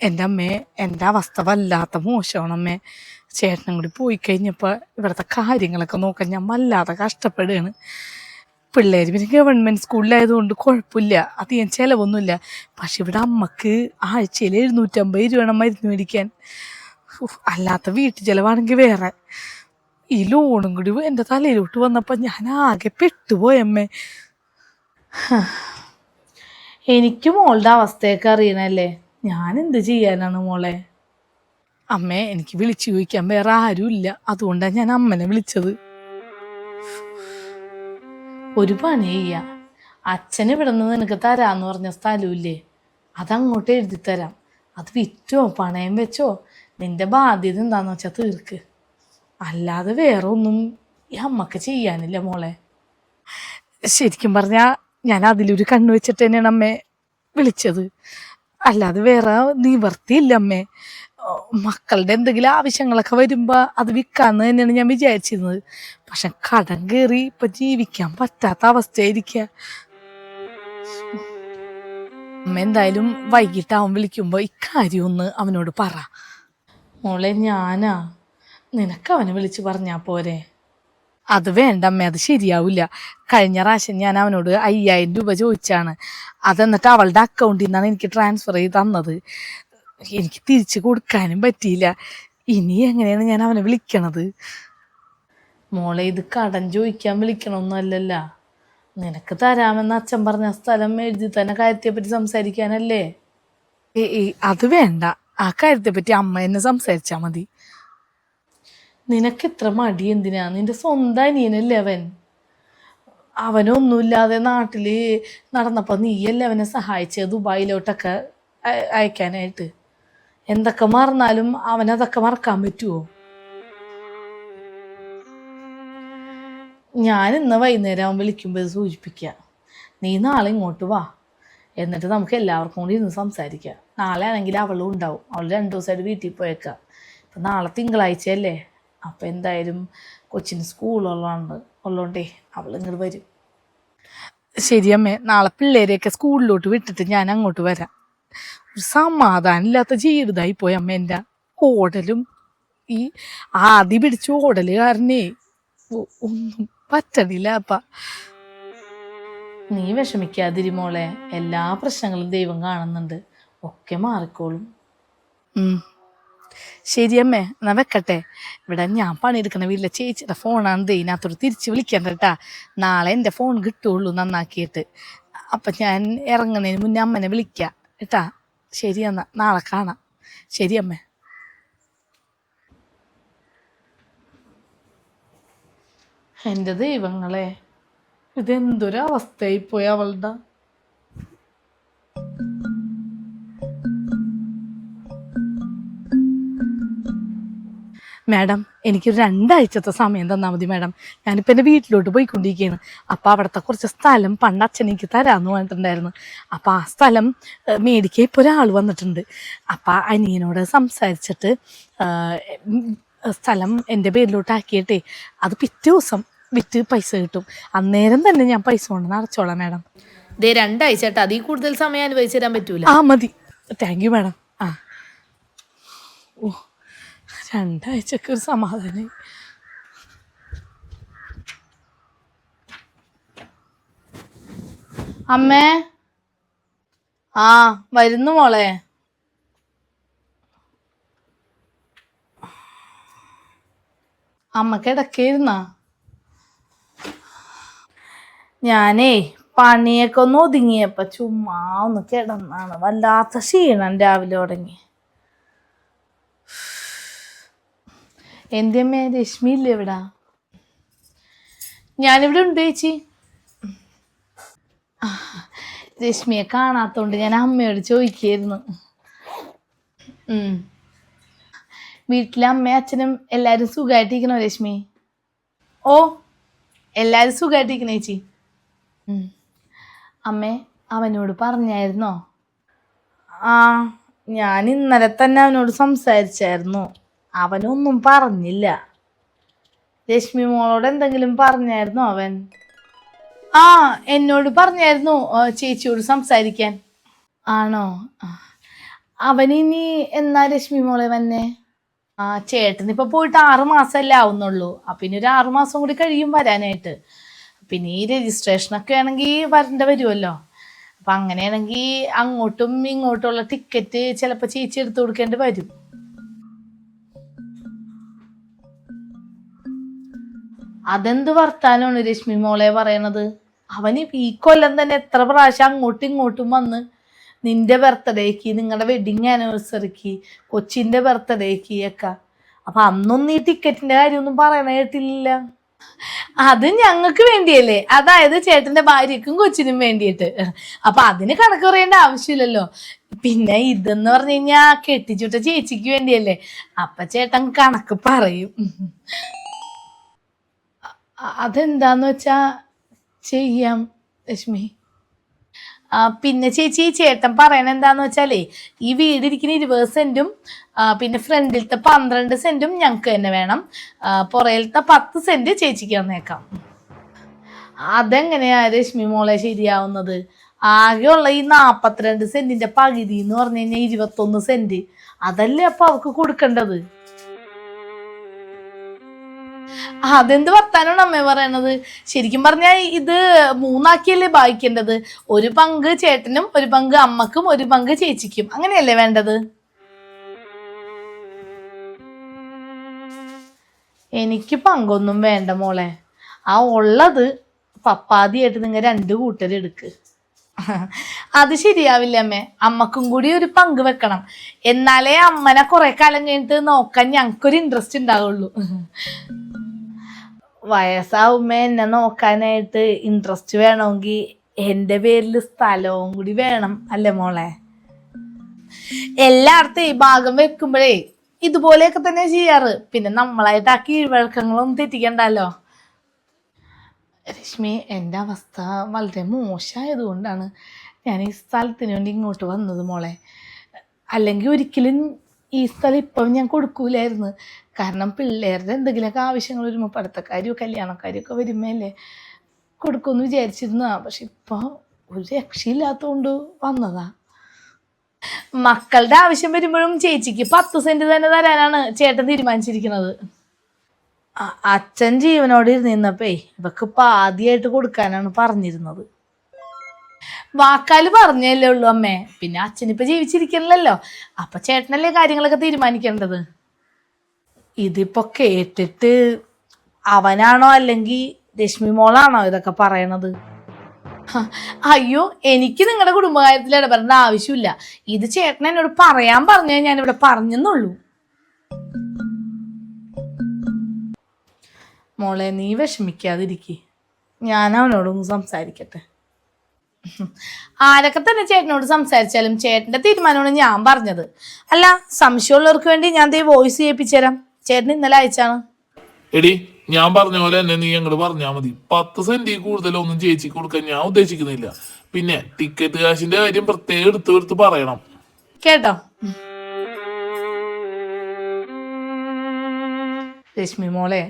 എന്റെ അമ്മേ എന്റെ അവസ്ഥ വല്ലാത്ത മോശമാണ് അമ്മേ. ചേട്ടനും കൂടി പോയി കഴിഞ്ഞപ്പോൾ ഇവിടുത്തെ കാര്യങ്ങളൊക്കെ നോക്കാൻ ഞാൻ വല്ലാതെ കഷ്ടപ്പെടുകയാണ്. പിള്ളേർ പിന്നെ ഗവൺമെന്റ് സ്കൂളിലായതുകൊണ്ട് കുഴപ്പമില്ല അധികം ചിലവൊന്നുമില്ല. പക്ഷെ ഇവിടെ അമ്മയ്ക്ക് ആഴ്ചയിൽ എഴുന്നൂറ്റമ്പത് രൂപ മരുന്ന് മേടിക്കാൻ. അല്ലാത്ത വീട്ടു ചിലവാണെങ്കിൽ വേറെ. ഈ ലോണും കൂടി എന്റെ തലയിലോട്ട് വന്നപ്പോൾ ഞാൻ ആകെ പെട്ടുപോയമ്മേ എനിക്കും മോളുടെ അവസ്ഥയൊക്കെ അറിയണല്ലേ? ഞാൻ എന്ത് ചെയ്യാനാണ് മോളെ? അമ്മേ എനിക്ക് വിളിച്ചു ചോദിക്കാൻ വേറെ ആരുമില്ല. അതുകൊണ്ടാണ് ഞാൻ അമ്മനെ വിളിച്ചത്. ഒരു പണി ചെയ്യ. അച്ഛന് ഇവിടെ നിന്ന് നിനക്ക് തരാന്ന് പറഞ്ഞ സ്ഥലമില്ലേ? അതങ്ങോട്ട് എഴുതി തരാം. അത് വിറ്റോ പണയം വെച്ചോ? നിന്റെ ബാധ്യത എന്താന്ന് വെച്ചാൽ തീർക്ക്. അല്ലാതെ വേറെ ഒന്നും ഈ അമ്മയ്ക്ക് ചെയ്യാനില്ല മോളെ. ശരിക്കും പറഞ്ഞാൽ ഞാൻ അതിലൊരു കണ്ണു വെച്ചിട്ട് തന്നെയാണ് അമ്മേ വിളിച്ചത്. അല്ലാതെ വേറെ നിവർത്തിയില്ല അമ്മേ. മക്കളുടെ എന്തെങ്കിലും ആവശ്യങ്ങളൊക്കെ വരുമ്പോൾ അത് വിൽക്കാന്ന് തന്നെയാണ് ഞാൻ വിചാരിച്ചിരുന്നത്. പക്ഷെ കടം കയറി ഇപ്പൊ ജീവിക്കാൻ പറ്റാത്ത അവസ്ഥയായിരിക്കുക അമ്മ എന്തായാലും വൈകിട്ടാവും വിളിക്കുമ്പോൾ ഇക്കാര്യം ഒന്ന് അവനോട് പറ. മോളെ ഞാനാ. നിനക്ക് അവനെ വിളിച്ച് പറഞ്ഞാ പോരെ? അത് വേണ്ട അമ്മ അത് ശരിയാവില്ല കഴിഞ്ഞ പ്രാവശ്യം ഞാൻ അവനോട് അയ്യായിരം രൂപ ചോദിച്ചാണ്. അതെന്നിട്ട് അവളുടെ അക്കൗണ്ടിൽ നിന്നാണ് എനിക്ക് ട്രാൻസ്ഫർ ചെയ്ത് തന്നത്. എനിക്ക് തിരിച്ചു കൊടുക്കാനും പറ്റിയില്ല. ഇനി എങ്ങനെയാണ് ഞാൻ അവനെ വിളിക്കണത്? മോളെ ഇത് കടം ചോദിക്കാൻ വിളിക്കണമൊന്നുമല്ലല്ല നിനക്ക് തരാമെന്ന് അച്ഛൻ പറഞ്ഞ സ്ഥലം എഴുതി തന്നെ കാര്യത്തെ പറ്റി സംസാരിക്കാനല്ലേ അത് വേണ്ട. ആ കാര്യത്തെ പറ്റി അമ്മ എന്നെ സംസാരിച്ചാൽ മതി. നിനക്ക് ഇത്ര മടി എന്തിനാ നിന്റെ സ്വന്തം അനിയനല്ലേ അവൻ? അവനൊന്നുമില്ലാതെ നാട്ടിൽ നടന്നപ്പോൾ നീയല്ലേ അവനെ സഹായിച്ചത് ദുബായിലോട്ടൊക്കെ അയ- അയക്കാനായിട്ട്? എന്തൊക്കെ മറന്നാലും അവനതൊക്കെ മറക്കാൻ പറ്റുമോ ഞാൻ ഇന്ന് വൈകുന്നേരം അവൻ വിളിക്കുമ്പോൾ ഇത് സൂചിപ്പിക്കാം. നീ നാളെ ഇങ്ങോട്ട് വാ. എന്നിട്ട് നമുക്ക് എല്ലാവർക്കും കൂടി ഇന്ന് സംസാരിക്കാം. നാളെ ആണെങ്കിൽ അവളും ഉണ്ടാവും. അവൾ രണ്ടു ദിവസമായിട്ട് വീട്ടിൽ പോയേക്കാം. ഇപ്പം നാളെ തിങ്കളാഴ്ചയല്ലേ? അപ്പം എന്തായാലും കൊച്ചിന് സ്കൂളുള്ളതുകൊണ്ട് ഉള്ളതുകൊണ്ടേ അവൾ ഇങ്ങോട്ട് വരും. ശരി അമ്മേ നാളെ പിള്ളേരെയൊക്കെ സ്കൂളിലോട്ട് വിട്ടിട്ട് ഞാൻ അങ്ങോട്ട് വരാം. ഒരു സമാധാനമില്ലാത്ത ജീവിതമായി പോയി അമ്മ എന്റെ ഓടലും. ഈ ആദ്യ പിടിച്ച ഓടൽ കാരണേ ഒന്നും പറ്റണില്ല അപ്പ. നീ വിഷമിക്കാതിരി മോളെ എല്ലാ പ്രശ്നങ്ങളും ദൈവം കാണുന്നുണ്ട്. ഒക്കെ മാറിക്കോളും. ഉം. ശരി അമ്മേ എന്നാ വെക്കട്ടെ? ഇവിടെ ഞാൻ പണിയെടുക്കുന്ന വീട്ടിലെ ചേച്ചിയുടെ ഫോണാണ് ഇതിനകത്തോട് തിരിച്ച് വിളിക്കാൻ കേട്ടാ. നാളെ എന്റെ ഫോൺ കിട്ടുള്ളൂ നന്നാക്കിയിട്ട്. അപ്പം ഞാൻ ഇറങ്ങുന്നതിന് മുന്നേ അമ്മനെ വിളിക്കാം കേട്ടാ. ശരി എന്നാ നാളെ കാണാം. ശരിയമ്മേ. എന്റെ ദൈവങ്ങളെ ഇതെന്തൊരവസ്ഥയായിപ്പോയി അവളുടെ? മാഡം എനിക്ക് രണ്ടാഴ്ചത്തെ സമയം തന്നാൽ മതി മാഡം. ഞാനിപ്പോൾ എന്റെ വീട്ടിലോട്ട് പോയിക്കൊണ്ടിരിക്കുകയാണ് അപ്പോൾ അവിടുത്തെ കുറച്ച് സ്ഥലം പണ്ട് അച്ഛൻ എനിക്ക് തരാമെന്ന് പറഞ്ഞിട്ടുണ്ടായിരുന്നു. അപ്പോൾ ആ സ്ഥലം മേടിക്കാൻ ഇപ്പോൾ ഒരാൾ വന്നിട്ടുണ്ട്. അപ്പോൾ അനിയനോട് സംസാരിച്ചിട്ട് സ്ഥലം എന്റെ പേരിലോട്ട് ആക്കിയിട്ടേ അത് പിറ്റേ ദിവസം വിറ്റ് പൈസ കിട്ടും. അന്നേരം തന്നെ ഞാൻ പൈസ കൊണ്ട് അടച്ചോളാം മാഡം. ദേ രണ്ടാഴ്ച കേട്ടോ അതിൽ കൂടുതൽ സമയം അനുഭവിച്ചു തരാൻ പറ്റൂല. ആ മതി. Thank you madam. ആ. ഓ. രണ്ടാഴ്ചക്ക് ഒരു സമാധാനം അമ്മേ. ആ വരുന്നു മോളെ. അമ്മയ്ക്ക് ഇടക്കായിരുന്ന ഞാനേ പണിയൊക്കെ ഒന്ന് ഒതുങ്ങിയപ്പോ ചുമ്മാ ഒന്ന് കിടന്നാണ്. വല്ലാത്ത ക്ഷീണം രാവിലെ തുടങ്ങി. എന്റെ അമ്മേ രശ്മി ഇല്ലേ ഇവിടെ? ഞാനിവിടെ ഉണ്ട് ചേച്ചി. രശ്മിയെ കാണാത്തോണ്ട് ഞാൻ അമ്മയോട് ചോദിക്കായിരുന്നു. വീട്ടിലെ അമ്മയും അച്ഛനും എല്ലാരും സുഖമായിട്ടിരിക്കണോ രശ്മി? ഓ എല്ലാരും സുഖമായിട്ടിരിക്കണ ചേച്ചി. അമ്മേ അവനോട് പറഞ്ഞായിരുന്നോ? ആ ഞാൻ ഇന്നലെ തന്നെ അവനോട് സംസാരിച്ചായിരുന്നു. അവനൊന്നും പറഞ്ഞില്ല. രശ്മി മോളോട് എന്തെങ്കിലും പറഞ്ഞായിരുന്നു അവൻ? ആ എന്നോട് പറഞ്ഞായിരുന്നു ചേച്ചിയോട് സംസാരിക്കാൻ. ആണോ? അവനിനി എന്നാ രശ്മി മോളെ വന്നെ? ആ ചേട്ടൻ ഇപ്പൊ പോയിട്ട് ആറ് മാസമല്ലേ ആവുന്നുള്ളൂ. അപ്പൊ ഇനി ഒരു ആറ് മാസം കൂടി കഴിയും വരാനായിട്ട്. പിന്നെ ഈ രജിസ്ട്രേഷനൊക്കെ ആണെങ്കിൽ വരേണ്ട വരുമല്ലോ അപ്പൊ അങ്ങനെയാണെങ്കിൽ അങ്ങോട്ടും ഇങ്ങോട്ടുള്ള ടിക്കറ്റ് ചിലപ്പോൾ ചേച്ചി എടുത്തു കൊടുക്കേണ്ടി വരും. അതെന്ത് വർത്താനമാണ് രശ്മി മോളെ പറയണത്? അവന് ഈ കൊല്ലം തന്നെ എത്ര പ്രാവശ്യം അങ്ങോട്ടും ഇങ്ങോട്ടും വന്ന് നിന്റെ ബർത്ത്ഡേക്ക് നിങ്ങളുടെ വെഡിങ് ആനിവേഴ്സറിക്ക് കൊച്ചിന്റെ ബർത്ത്ഡേക്ക് ഒക്കെ. അപ്പൊ അന്നൊന്നും ഈ ടിക്കറ്റിന്റെ കാര്യമൊന്നും പറയണ കേട്ടില്ല അത് ഞങ്ങൾക്ക് വേണ്ടിയല്ലേ? അതായത് ചേട്ടന്റെ ഭാര്യക്കും കൊച്ചിനും വേണ്ടിയിട്ട്. അപ്പൊ അതിന് കണക്ക് പറയേണ്ട ആവശ്യമില്ലല്ലോ. പിന്നെ ഇതെന്ന് പറഞ്ഞു കഴിഞ്ഞാ കെട്ടിച്ചുട്ട ചേച്ചിക്ക് വേണ്ടിയല്ലേ? അപ്പൊ ചേട്ടൻ കണക്ക് പറയും. അതെന്താന്ന് വെച്ചാ ചെയ്യാം ലക്ഷ്മി. പിന്നെ ചേച്ചി ഈ ചേട്ടൻ പറയണ എന്താന്ന് വെച്ചാലേ ഈ വീട് ഇരിക്കുന്ന ഇരുപത് സെന്റും പിന്നെ ഫ്രണ്ടിലത്തെ പന്ത്രണ്ട് സെന്റും ഞങ്ങൾക്ക് തന്നെ വേണം. പുറയിലത്തെ പത്ത് സെന്റ് ചേച്ചിക്ക് തന്നേക്കാം. അതെങ്ങനെയാ രശ്മി മോളെ ശരിയാവുന്നത്? ആകെയുള്ള ഈ നാപ്പത്തിരണ്ട് സെന്റിന്റെ പകുതി എന്ന് പറഞ്ഞു കഴിഞ്ഞാൽ ഇരുപത്തൊന്ന് സെന്റ്. അതല്ലേ അപ്പൊ അവർക്ക് കൊടുക്കേണ്ടത്? അതെന്ത് വർത്താനാണ് അമ്മ പറയണത്? ശരിക്കും പറഞ്ഞാൽ ഇത് മൂന്നാക്കിയല്ലേ ഭാഗിക്കേണ്ടത് ഒരു പങ്ക് ചേട്ടനും ഒരു പങ്ക് അമ്മക്കും ഒരു പങ്ക് ചേച്ചിക്കും. അങ്ങനെയല്ലേ വേണ്ടത്? എനിക്ക് പങ്കൊന്നും വേണ്ട മോളെ. ആ ഉള്ളത് പപ്പാതിയായിട്ട് നിങ്ങൾ രണ്ട് കൂട്ടരെടുക്ക് അത് ശരിയാവില്ല അമ്മേ. അമ്മക്കും കൂടി ഒരു പങ്ക് വെക്കണം. എന്നാലേ അമ്മനെ കുറെ കാലം കഴിഞ്ഞിട്ട് നോക്കാൻ ഞങ്ങൾക്കൊരു ഇൻട്രസ്റ്റ് ഉണ്ടാവുള്ളൂ. വയസ്സാവുമ്പോ എന്നെ നോക്കാനായിട്ട് ഇൻട്രസ്റ്റ് വേണമെങ്കിൽ എന്റെ പേരിൽ സ്ഥലവും കൂടി വേണം അല്ലേ മോളെ? എല്ലായിടത്തും ഈ ഭാഗം വെക്കുമ്പോഴേ ഇതുപോലെയൊക്കെ തന്നെ ചെയ്യാറ്. പിന്നെ നമ്മളായിട്ട് ആ കീഴ്വഴക്കങ്ങളൊന്നും തെറ്റിക്കണ്ടല്ലോ. രശ്മി എന്റെ അവസ്ഥ വളരെ മോശമായതുകൊണ്ടാണ് ഞാൻ ഈ സ്ഥലത്തിന് വേണ്ടി ഇങ്ങോട്ട് വന്നത് മോളെ. അല്ലെങ്കിൽ ഒരിക്കലും ഈ സ്ഥലം ഇപ്പം ഞാൻ കൊടുക്കൂലായിരുന്നു. കാരണം പിള്ളേരുടെ എന്തെങ്കിലുമൊക്കെ ആവശ്യങ്ങൾ വരുമ്പോൾ പഠിത്തക്കാരിയോ കല്യാണക്കാരിയോ ഒക്കെ വരുമ്പോഴല്ലേ കൊടുക്കുമെന്ന് വിചാരിച്ചിരുന്നതാ പക്ഷെ ഇപ്പോൾ ഒരു രക്ഷയില്ലാത്തതുകൊണ്ട് വന്നതാ. മക്കളുടെ ആവശ്യം വരുമ്പോഴും ചേച്ചിക്ക് പത്ത് സെന്റ് തന്നെ തരാനാണ് ചേട്ടൻ തീരുമാനിച്ചിരിക്കുന്നത്. അച്ഛൻ ജീവനോട് ഇരുന്നപ്പേ ഇവക്ക് പാതിയായിട്ട് കൊടുക്കാനാണ് പറഞ്ഞിരുന്നത്. വാക്കാൽ പറഞ്ഞല്ലേ ഉള്ളൂ അമ്മേ. പിന്നെ അച്ഛനിപ്പോ ജീവിച്ചിരിക്കണല്ലോ. അപ്പൊ ചേട്ടനല്ലേ കാര്യങ്ങളൊക്കെ തീരുമാനിക്കേണ്ടത്? ഇതിപ്പോ കേട്ടിട്ട് അവനാണോ അല്ലെങ്കിൽ രശ്മി മോളാണോ ഇതൊക്കെ പറയണത്? അയ്യോ എനിക്ക് നിങ്ങളുടെ കുടുംബകാര്യത്തിൽ ഇടപെടേണ്ട ആവശ്യമില്ല. ഇത് ചേട്ടൻ എന്നോട് പറയാൻ പറഞ്ഞ ഞാൻ ഇവിടെ പറഞ്ഞെന്നുള്ളൂ. മോളെ നീ വിഷമിക്കാതിരിക്കെ. ഞാൻ അവനോടൊന്ന് സംസാരിക്കട്ടെ. ആരൊക്കെ തന്നെ ചേട്ടനോട് സംസാരിച്ചാലും ചേട്ടന്റെ തീരുമാനമാണ് ഞാൻ പറഞ്ഞത്. അല്ല സംശയമുള്ളവർക്ക് വേണ്ടി ഞാൻ ദേ വോയിസ് ചെയ്യിപ്പിച്ചേരാം ചേട്ടൻ ഇന്നലെ അയച്ചാണ്. എടി ഞാൻ പറഞ്ഞ പോലെ തന്നെ നീ അങ്ങോട്ട് പറഞ്ഞാ മതി. പത്ത് സെന്റി കൂടുതലൊന്നും ചേച്ചിക്ക് കൊടുക്കാൻ ഞാൻ ഉദ്ദേശിക്കുന്നില്ല. പിന്നെ ടിക്കറ്റ് കാശിന്റെ കാര്യം പ്രത്യേകം എടുത്തു എടുത്ത് പറയണം. കേട്ടോ? രശ്മി മോളെ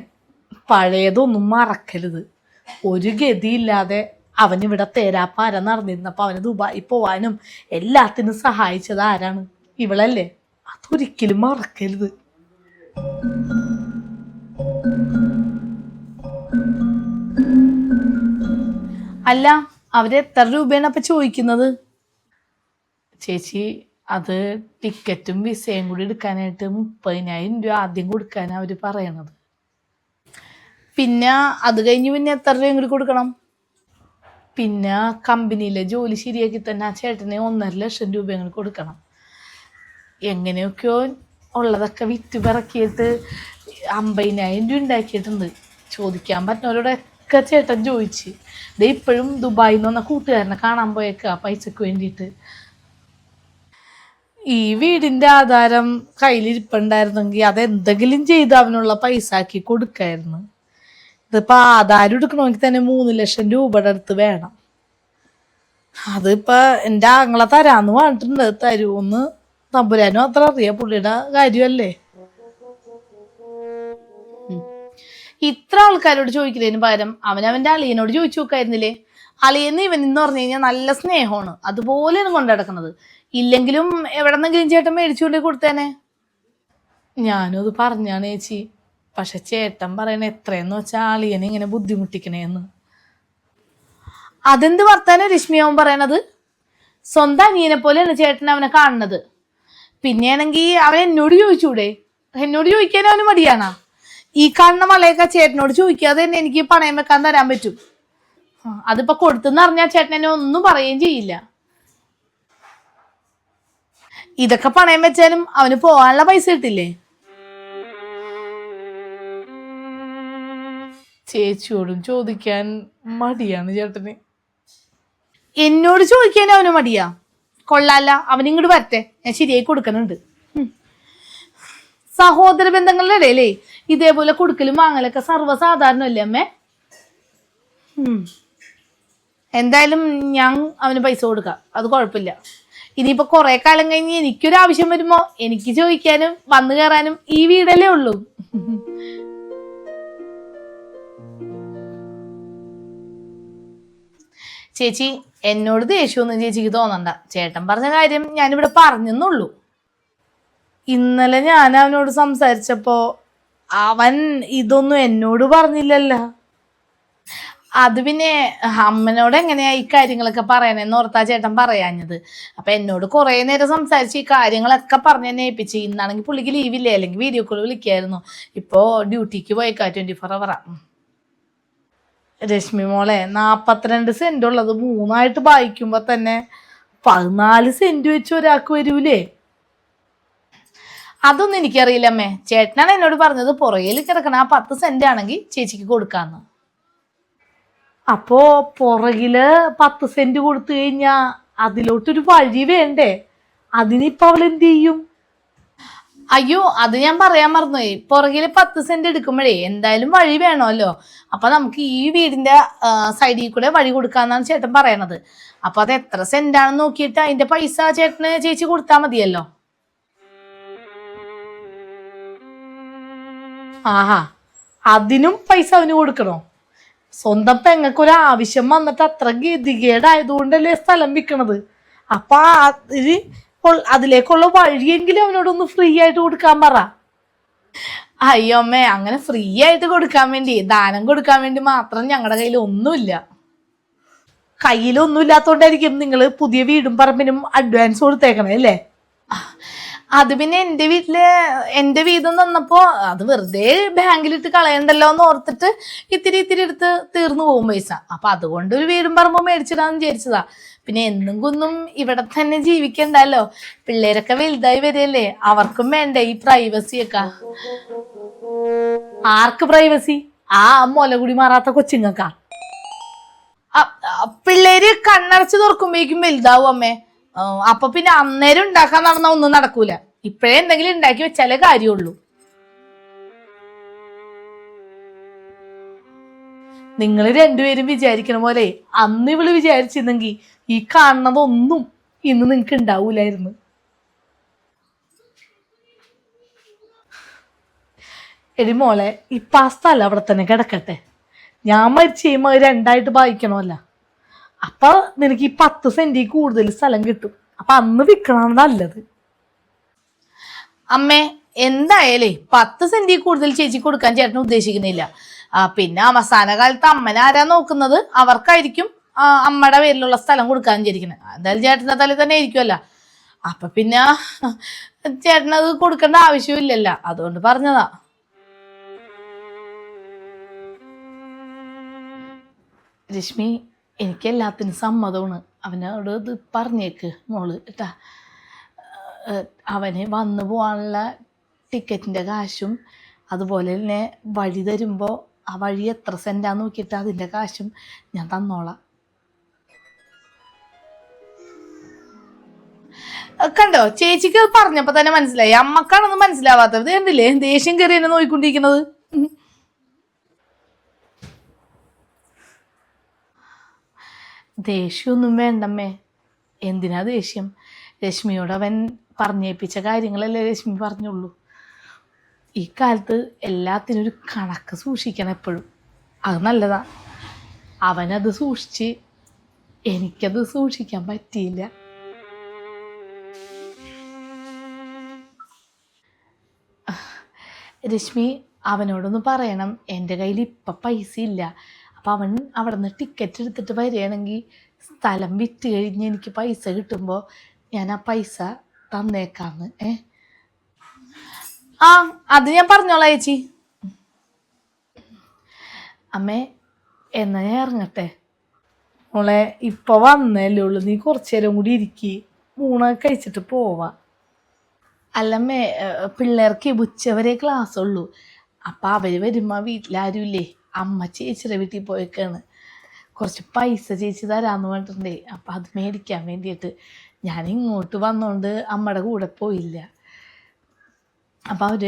പഴയതൊന്നും മറക്കരുത്. ഒരു ഗതിയില്ലാതെ അവനിവിടെ തേരാപ്പാര നടന്നിരുന്നപ്പോൾ അവന് ദുബായി പോവാനും എല്ലാത്തിനും സഹായിച്ചത് ആരാണ്? ഇവളല്ലേ? അതൊരിക്കലും മറക്കരുത്. അല്ല അവരെത്ര രൂപയാണ് അപ്പൊ ചോദിക്കുന്നത്? ചേച്ചി അത് ടിക്കറ്റും വിസയും കൂടി എടുക്കാനായിട്ട് മുപ്പതിനായിരം രൂപ ആദ്യം കൊടുക്കാനാണ് അവർ പറയണത്. പിന്നെ അത് കഴിഞ്ഞ് പിന്നെ എത്ര രൂപയും കൂടി കൊടുക്കണം? പിന്നെ കമ്പനിയിലെ ജോലി ശരിയാക്കി തന്നെ ആ ചേട്ടന് ഒന്നര ലക്ഷം രൂപ അങ്ങനെ കൊടുക്കണം. എങ്ങനെയൊക്കെയോ ഉള്ളതൊക്കെ വിറ്റ് പിറക്കിയിട്ട് അമ്പതിനായിരം രൂപ ഉണ്ടാക്കിയിട്ടുണ്ട്. ചോദിക്കാൻ പറ്റുന്നവരോടൊക്കെ ചേട്ടൻ ചോദിച്ച്. ദേ ഇപ്പോഴും ദുബായിൽ നിന്ന് വന്ന കൂട്ടുകാരനെ കാണാൻ പോയേക്കാ പൈസക്ക് വേണ്ടിയിട്ട്. ഈ വീടിന്റെ ആധാരം കയ്യിലിരിപ്പുണ്ടായിരുന്നെങ്കിൽ അതെന്തെങ്കിലും ചെയ്ത് അവനുള്ള പൈസ ആക്കി കൊടുക്കായിരുന്നു. ഇതിപ്പോ ആധാരം എടുക്കണമെങ്കിൽ തന്നെ മൂന്ന് ലക്ഷം രൂപയുടെ അടുത്ത് വേണം. അതിപ്പോ എന്റെ ആങ്ങളെ തരാന്ന് പറഞ്ഞിട്ടുണ്ട് തരുമെന്ന് തമ്പുരാനും അത്ര അറിയാം പുള്ളിയുടെ കാര്യമല്ലേ? ഇത്ര ആൾക്കാരോട് ചോദിക്കുന്നതിന് പകരം അവനവന്റെ അളിയനോട് ചോദിച്ചു നോക്കായിരുന്നില്ലേ? അളിയെന്ന് ഇവൻ എന്ന് പറഞ്ഞു കഴിഞ്ഞാൽ നല്ല സ്നേഹമാണ്. അതുപോലെയാണ് കൊണ്ടു നടക്കുന്നത്. ഇല്ലെങ്കിലും എവിടെന്നെങ്കിലും ചേട്ടൻ മേടിച്ചുകൊണ്ട് കൊടുത്തേനെ? ഞാനും അത് പറഞ്ഞാണ് ചേച്ചി പക്ഷെ ചേട്ടൻ പറയണ എത്രയെന്ന് വെച്ചാൽ അളിയനെ ഇങ്ങനെ ബുദ്ധിമുട്ടിക്കണേന്ന്. അതെന്ത് വർത്താനം രശ്മിയാവും പറയണത്? സ്വന്തം അനിയനെ പോലെയാണ് ചേട്ടൻ അവനെ കാണുന്നത്. പിന്നെയാണെങ്കിൽ അവൻ എന്നോട് ചോദിച്ചൂടെ? എന്നോട് ചോദിക്കാൻ അവന് മടിയാണാ? ഈ കാണുന്ന മലയൊക്കെ ചേട്ടനോട് ചോദിക്കാതെ തന്നെ എനിക്ക് പണയം വെക്കാൻ തരാൻ പറ്റും. അതിപ്പോ കൊടുത്തെന്ന് അറിഞ്ഞാൽ ചേട്ടൻ എന്നെ ഒന്നും പറയുകയും ചെയ്യില്ല. ഇതൊക്കെ പണയം വെച്ചാലും അവന് പോകാനുള്ള പൈസ കിട്ടില്ലേ? ചേച്ചിയോടും ചോദിക്കാൻ മടിയാണ് ചേട്ടന്. എന്നോട് ചോദിക്കാൻ അവന് മടിയാ. കൊള്ളാല്ല അവൻ ഇങ്ങോട്ട് വരട്ടെ. ഞാൻ ശരിയായി കൊടുക്കണുണ്ട് ഉം. സഹോദര ബന്ധങ്ങളുടെ ഇടയിലേ ഇതേപോലെ കൊടുക്കലും വാങ്ങലൊക്കെ സർവസാധാരണമല്ലേ അമ്മേ. എന്തായാലും ഞാൻ അവന് പൈസ കൊടുക്കാം. അത് കുഴപ്പമില്ല. ഇനിയിപ്പോ കുറെ കാലം കഴിഞ്ഞ് എനിക്കൊരു ആവശ്യം വരുമ്പോ എനിക്ക് ചോദിക്കാനും വന്നു കയറാനും ഈ വീടല്ലേ ഉള്ളൂ. ചേച്ചി എന്നോട് ദേഷ്യമൊന്നും ചേച്ചിക്ക് തോന്നണ്ട. ചേട്ടൻ പറഞ്ഞ കാര്യം ഞാനിവിടെ പറഞ്ഞെന്നുള്ളൂ. ഇന്നലെ ഞാൻ അവനോട് സംസാരിച്ചപ്പോ അവൻ ഇതൊന്നും എന്നോട് പറഞ്ഞില്ലല്ലോ. അത് പിന്നെ അമ്മനോട് എങ്ങനെയാ ഈ കാര്യങ്ങളൊക്കെ പറയണേന്ന് ഓർത്താ ചേട്ടൻ പറയാഞ്ഞത്. അപ്പൊ എന്നോട് കുറെ നേരം സംസാരിച്ച് ഈ കാര്യങ്ങളൊക്കെ പറഞ്ഞ് എന്നെ ഏൽപ്പിച്ച്. ഇന്നാണെങ്കിൽ പുള്ളിക്ക് ലീവില്ലേ അല്ലെങ്കിൽ വീഡിയോ കോൾ വിളിക്കായിരുന്നു. ഇപ്പോ ഡ്യൂട്ടിക്ക് പോയേക്കാ ട്വന്റി ഫോർ അവറാ രശ്മി മോളെ നാപ്പത്തിരണ്ട് സെന്റ് ഉള്ളത് മൂന്നായിട്ട് വായിക്കുമ്പോ തന്നെ പതിനാല് സെന്റ് വെച്ച് ഒരാൾക്ക് വരൂലേ? അതൊന്നും എനിക്കറിയില്ല അമ്മേ. ചേട്ടനാണ് എന്നോട് പറഞ്ഞത് പുറകിൽ കിടക്കണ ആ പത്ത് സെന്റ് ആണെങ്കിൽ ചേച്ചിക്ക് കൊടുക്കാന്ന്. അപ്പോ പുറകിൽ പത്ത് സെന്റ് കൊടുത്തു കഴിഞ്ഞാ അതിലോട്ടൊരു വഴി വേണ്ടേ? അതിനിപ്പോ അവൾ എന്ത് ചെയ്യും അയ്യോ അത് ഞാൻ പറയാൻ മറന്നു പുറകിൽ പത്ത് സെന്റ് എടുക്കുമ്പോഴേ എന്തായാലും വഴി വേണമല്ലോ. അപ്പൊ നമുക്ക് ഈ വീടിന്റെ സൈഡിൽ കൂടെ വഴി കൊടുക്കാന്നാണ് ചേട്ടൻ പറയണത്. അപ്പൊ അത് എത്ര സെന്റ് ആണെന്ന് നോക്കിയിട്ട് അതിന്റെ പൈസ ചേട്ടന് ചേച്ചി കൊടുത്താൽ മതിയല്ലോ. ആഹാ അതിനും പൈസ അവന് കൊടുക്കണോ? സ്വന്തം പെങ്ങൾക്ക് ഒരു ആവശ്യം വന്നിട്ട് അത്ര ഗതികേടായതുകൊണ്ടല്ലേ സ്ഥലം വിൽക്കണത് അപ്പൊ അതിന് അതിലേക്കുള്ള വഴിയെങ്കിലും അവനോടൊന്ന് ഫ്രീ ആയിട്ട് കൊടുക്കാൻ പറ. അയ്യോ അമ്മേ അങ്ങനെ ഫ്രീ ആയിട്ട് കൊടുക്കാൻ വേണ്ടി ദാനം കൊടുക്കാൻ വേണ്ടി മാത്രം ഞങ്ങളുടെ കയ്യിൽ ഒന്നുമില്ല. കയ്യിലൊന്നും ഇല്ലാത്തോണ്ടായിരിക്കും നിങ്ങൾ പുതിയ വീടും പറമ്പിനും അഡ്വാൻസ് കൊടുത്തേക്കണേ അല്ലേ? അത് പിന്നെ എന്റെ വീട്ടിൽ എന്റെ വീതം തന്നപ്പോ അത് വെറുതെ ബാങ്കിലിട്ട് കളയണ്ടല്ലോ എന്ന് ഓർത്തിട്ട് ഇത്തിരി ഇത്തിരി എടുത്ത് തീർന്നു പോകും പൈസ. അപ്പൊ അതുകൊണ്ട് ഒരു വീടും പറമ്പോ മേടിച്ചിടാന്ന് വിചാരിച്ചതാ. പിന്നെ എന്നും കുന്നും ഇവിടെ തന്നെ ജീവിക്കണ്ടല്ലോ. പിള്ളേരൊക്കെ വലുതായി വരികയല്ലേ അവർക്കും വേണ്ടേ ഈ പ്രൈവസി ഒക്കെ ആർക്ക് പ്രൈവസി ആ മുലകുടി മാറാത്ത കൊച്ചുങ്ങൾക്കാ. പിള്ളേര് കണ്ണടച്ച് തുറക്കുമ്പോഴേക്കും വലുതാവും അമ്മേ. അപ്പൊ പിന്നെ അന്നേരം ഉണ്ടാക്കാൻ നടന്ന ഒന്നും നടക്കൂല. ഇപ്പഴേ എന്തെങ്കിലും ഉണ്ടാക്കി വെച്ചാലേ കാര്യമുള്ളൂ. നിങ്ങൾ രണ്ടുപേരും വിചാരിക്കണ പോലെ അന്ന് ഇവൾ വിചാരിച്ചിരുന്നെങ്കിൽ ഈ കാണുന്നതൊന്നും ഇന്ന് നിങ്ങക്ക് ഉണ്ടാവൂലായിരുന്നു. എടി മോളെ ഇപ്പൊ ആ സ്ഥലം അവിടെ തന്നെ കിടക്കട്ടെ. ഞാൻ മരിച്ചു കഴിയുമ്പോൾ രണ്ടായിട്ട് വായിക്കണമല്ല അപ്പൊ നിനക്ക് ഈ പത്ത് സെന്റിൽ കൂടുതൽ സ്ഥലം കിട്ടും. അപ്പൊ അന്ന് വിൽക്കണം നല്ലത്. അമ്മേ എന്തായാലേ പത്ത് സെന്റിൽ കൂടുതൽ ചേച്ചി കൊടുക്കാൻ ചേട്ടൻ ഉദ്ദേശിക്കുന്നില്ല. പിന്നെ അവസാന കാലത്ത് അമ്മനെ ആരാ നോക്കുന്നത്? അവർക്കായിരിക്കും അമ്മയുടെ പേരിലുള്ള സ്ഥലം കൊടുക്കാൻ വിചാരിക്കുന്നത് എന്തായാലും ചേട്ടന്റെ തലയിൽ തന്നെ ആയിരിക്കുമല്ല അപ്പൊ പിന്നെ ചേട്ടനത് കൊടുക്കേണ്ട ആവശ്യമില്ലല്ലോ. അതുകൊണ്ട് പറഞ്ഞതാ. രശ്മി എനിക്ക് എല്ലാത്തിനും സമ്മതമാണ്. അവനോട് ഇത് പറഞ്ഞേക്ക് മോൾ കേട്ടാ. അവന് വന്നു പോകാനുള്ള ടിക്കറ്റിന്റെ കാശും അതുപോലെ തന്നെ വഴി തരുമ്പോൾ ആ വഴി എത്ര സെന്റാന്ന് നോക്കിയിട്ട് അതിന്റെ കാശും ഞാൻ തന്നോളാം. കണ്ടോ? ചേച്ചിക്ക് പറഞ്ഞപ്പോൾ പറഞ്ഞപ്പോ തന്നെ മനസ്സിലായി. അമ്മക്കാണൊന്നും മനസ്സിലാവാത്തത്. കണ്ടില്ലേ? ദേഷ്യം കയറി എന്നെ നോയിക്കൊണ്ടിരിക്കുന്നത്. ദേഷ്യമൊന്നും വേണ്ടമ്മേ. എന്തിനാ ദേഷ്യം? രശ്മിയോട് അവൻ പറഞ്ഞേപ്പിച്ച കാര്യങ്ങളല്ലേ രശ്മി പറഞ്ഞുള്ളൂ. ഈ കാലത്ത് എല്ലാത്തിനും ഒരു കണക്ക് സൂക്ഷിക്കണം എപ്പോഴും. അത് നല്ലതാ. അവനത് സൂക്ഷിച്ച് എനിക്കത് സൂക്ഷിക്കാൻ പറ്റിയില്ല. രശ്മി അവനോടൊന്ന് പറയണം. എന്റെ കയ്യിൽ ഇപ്പം പൈസ ഇല്ല അപ്പം അവൻ അവിടെ നിന്ന് ടിക്കറ്റ് എടുത്തിട്ട് വരികയാണെങ്കിൽ സ്ഥലം വിറ്റ് കഴിഞ്ഞ് എനിക്ക് പൈസ കിട്ടുമ്പോൾ ഞാൻ ആ പൈസ തന്നേക്കാന്ന് ഏ? ആ അത് ഞാൻ പറഞ്ഞോളാം ചേച്ചി. അമ്മേ എന്നാ ഞാൻ ഇറങ്ങട്ടെ? മോളെ ഇപ്പൊ വന്നല്ലേ ഉള്ളു. നീ കുറച്ചു നേരം കൂടി ഇരിക്കി. ഊണൊക്കെ കഴിച്ചിട്ട് പോവാ. അല്ലമ്മേ പിള്ളേർക്ക് ഉച്ചവരെ ക്ലാസ് ഉള്ളൂ. അപ്പം അവർ വരുമ്പോൾ വീട്ടിലാരും ഇല്ലേ അമ്മ ചേച്ചിയുടെ വീട്ടിൽ പോയേക്കാണ്. കുറച്ച് പൈസ ചേച്ചി തരാമെന്ന് പറഞ്ഞിട്ടുണ്ടേ. അപ്പം അത് മേടിക്കാൻ വേണ്ടിയിട്ട് ഞാൻ ഇങ്ങോട്ട് വന്നുകൊണ്ട് അമ്മയുടെ കൂടെ പോയില്ല. അപ്പം അവർ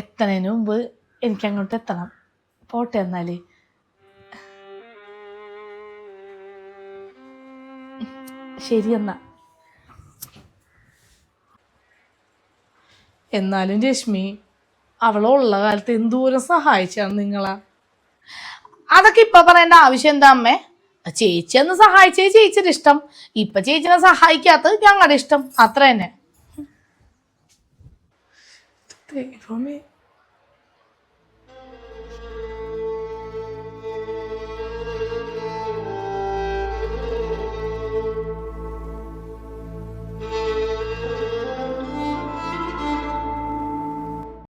എത്തണതിന് മുമ്പ് എനിക്ക് അങ്ങോട്ട് എത്തണം. പോട്ടെ എന്നാൽ ശരി എന്നാ. എന്നാലും രശ്മി അവളുള്ള കാലത്ത് എന്തോരം സഹായിച്ചാണ് നിങ്ങളാ? അതൊക്കെ ഇപ്പൊ പറയേണ്ട ആവശ്യം എന്താ അമ്മേ? ചേച്ചി ഒന്ന് സഹായിച്ചേ ചേച്ചിയുടെ ഇഷ്ടം. ഇപ്പൊ ചേച്ചിനെ സഹായിക്കാത്തത് ഞങ്ങളുടെ ഇഷ്ടം. അത്ര തന്നെ